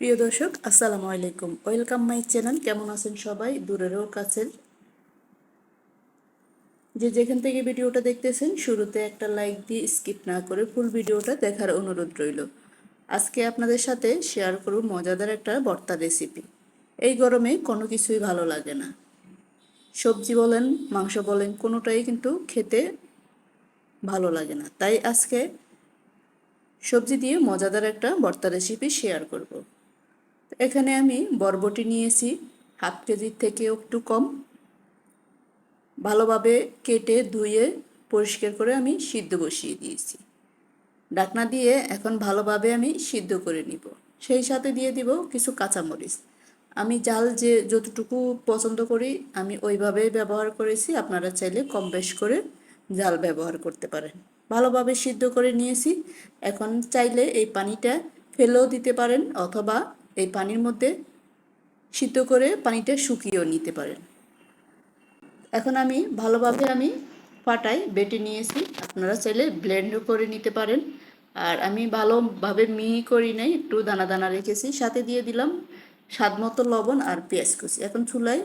প্রিয় দর্শক, আসসালামু আলাইকুম। ওয়েলকাম মাই চ্যানেল কেমন আছেন সবাই? দূরেরও কাছের। যে যেখান থেকে ভিডিওটা দেখতেছেন, শুরুতে একটা লাইক দিয়ে স্কিপ না করে ফুল ভিডিওটা দেখার অনুরোধ রইল। আজকে আপনাদের সাথে শেয়ার করব মজাদার একটা ভর্তা রেসিপি এই গরমে কোনো কিছুই ভালো লাগে না। সবজি বলেন, মাংস বলেন, কোনোটাই কিন্তু খেতে ভালো লাগে না। তাই আজকে সবজি দিয়ে মজাদার একটা ভর্তা রেসিপি শেয়ার করব। এখানে আমি বরবটি নিয়েছি, হাফ কেজির থেকে একটু কম। ভালোভাবে কেটে ধুয়ে পরিষ্কার করে আমি সিদ্ধ বসিয়ে দিয়েছি। ডাকনা দিয়ে এখন ভালোভাবে আমি সিদ্ধ করে নিব। সেই সাথে দিয়ে দিব কিছু কাঁচামরিচ। আমি জাল যে যতটুকু পছন্দ করি, আমি ওইভাবে ব্যবহার করেছি। আপনারা চাইলে কম বেশ করে জাল ব্যবহার করতে পারেন। ভালোভাবে সিদ্ধ করে নিয়েছি। এখন চাইলে এই পানিটা ফেলেও দিতে পারেন অথবা এই পানির মধ্যে সিদ্ধ করে পানিটা শুকিয়েও নিতে পারেন। এখন আমি ভালোভাবে আমি ফাটাই, বেটে নিয়েছি। আপনারা চাইলে ব্লেন্ডও করে নিতে পারেন। আর আমি ভালোভাবে মিহি করি নাই, একটু দানা দানা রেখেছি। সাথে দিয়ে দিলাম স্বাদ মতো লবণ আর পেঁয়াজ কুচি। এখন চুলায়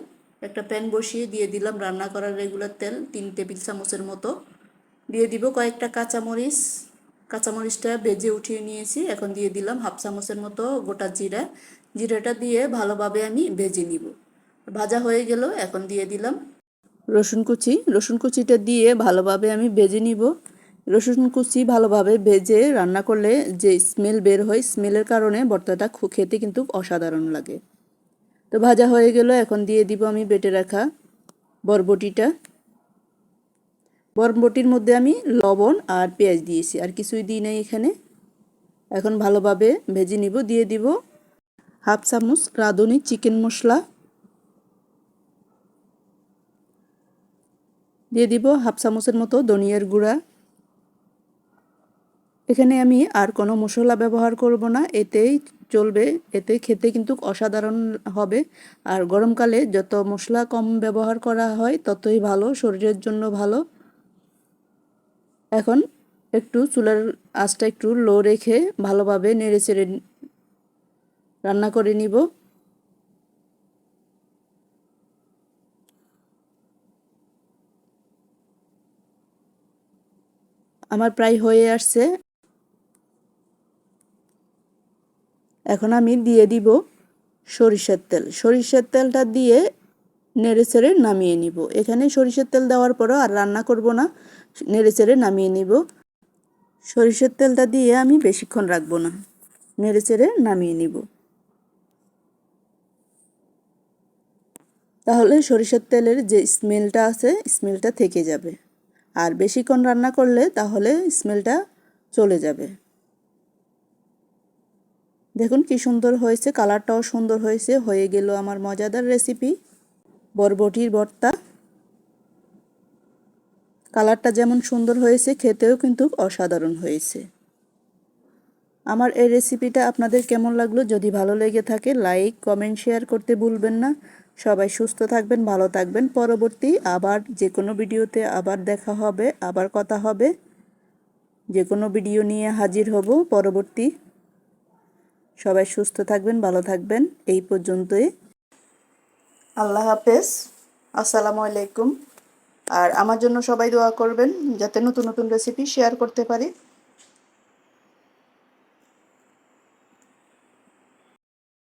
একটা প্যান বসিয়ে দিয়ে দিলাম রান্না করার রেগুলার তেল, তিন টেবিল চামচের মতো। দিয়ে দিব কয়েকটা কাঁচামরিচ। কাঁচামরিচটা ভেজে উঠিয়ে নিয়েছি। এখন দিয়ে দিলাম হাফ চামচের মতো গোটা জিরা। জিরাটা দিয়ে ভালোভাবে আমি ভেজে নিব। ভাজা হয়ে গেল, এখন দিয়ে দিলাম রসুন কুচি। রসুন কুচিটা দিয়ে ভালোভাবে আমি ভেজে নিব। রসুন কুচি ভালোভাবে ভেজে রান্না করলে যে স্মেল বের হয়, স্মেলের কারণে ভর্তাটা খেতে কিন্তু অসাধারণ লাগে। তো ভাজা হয়ে গেল, এখন দিয়ে দিব আমি বেটে রাখা বরবটিটা। বরবটির মধ্যে আমি লবণ আর পেঁয়াজ দিয়েছি, আর কিছুই দিই নাই এখানে। এখন ভালোভাবে ভেজে নিব, দিয়ে দিব হাফ চামচ রাঁধুনি চিকেন মশলা। দিয়ে দিব হাফ চামচের মতো ধনিয়ার গুঁড়া। এখানে আমি আর কোনো মশলা ব্যবহার করব না, এতেই চলবে, এতে খেতে কিন্তু অসাধারণ হবে। আর গরমকালে যত মশলা কম ব্যবহার করা হয়, ততই ভালো, শরীরের জন্য ভালো। এখন একটু চুলার আঁচটা একটু লো রেখে ভালোভাবে নেড়ে চেড়ে রান্না করে নিব। আমার প্রায় হয়ে আসছে। এখন আমি দিয়ে দিব সরিষার তেল। সরিষার তেলটা দিয়ে নেড়ে চেড়ে নামিয়ে নিব। এখানে সরিষার তেল দেওয়ার পরও আর রান্না করব না। নেড়ে চেড়ে নামিয়ে নিব। সরিষার তেলটা দিয়ে আমি বেশিক্ষণ রাখব না। নেড়ে চেড়ে নামিয়ে নিব। তাহলে সরিষার তেলের যে স্মেলটা আছে, স্মেলটা থেকে যাবে। আর বেশিক্ষণ রান্না করলে তাহলে স্মেলটা চলে যাবে। দেখুন কি সুন্দর হয়েছে, কালারটাও সুন্দর হয়েছে, হয়ে গেল আমার মজাদার রেসিপি বরবটির ভর্তা। কালারটা যেমন সুন্দর হয়েছে, খেতেও কিন্তু অসাধারণ হয়েছে। আমার এই রেসিপিটা আপনাদের কেমন লাগল? যদি ভালো লেগে থাকে লাইক কমেন্ট শেয়ার করতে ভুলবেন না। সবাই সুস্থ থাকবেন, ভালো থাকবেন। পরবর্তী আবার যে কোনো ভিডিওতে আবার দেখা হবে, আবার কথা হবে। যে কোনো ভিডিও নিয়ে হাজির হব পরবর্তী। সবাই সুস্থ থাকবেন, ভালো থাকবেন। এই পর্যন্তই। আল্লাহ হাফেজ। আসসালামু আলাইকুম। আর আমার জন্য সবাই দোয়া করবেন যাতে নতুন নতুন রেসিপি শেয়ার করতে পারি।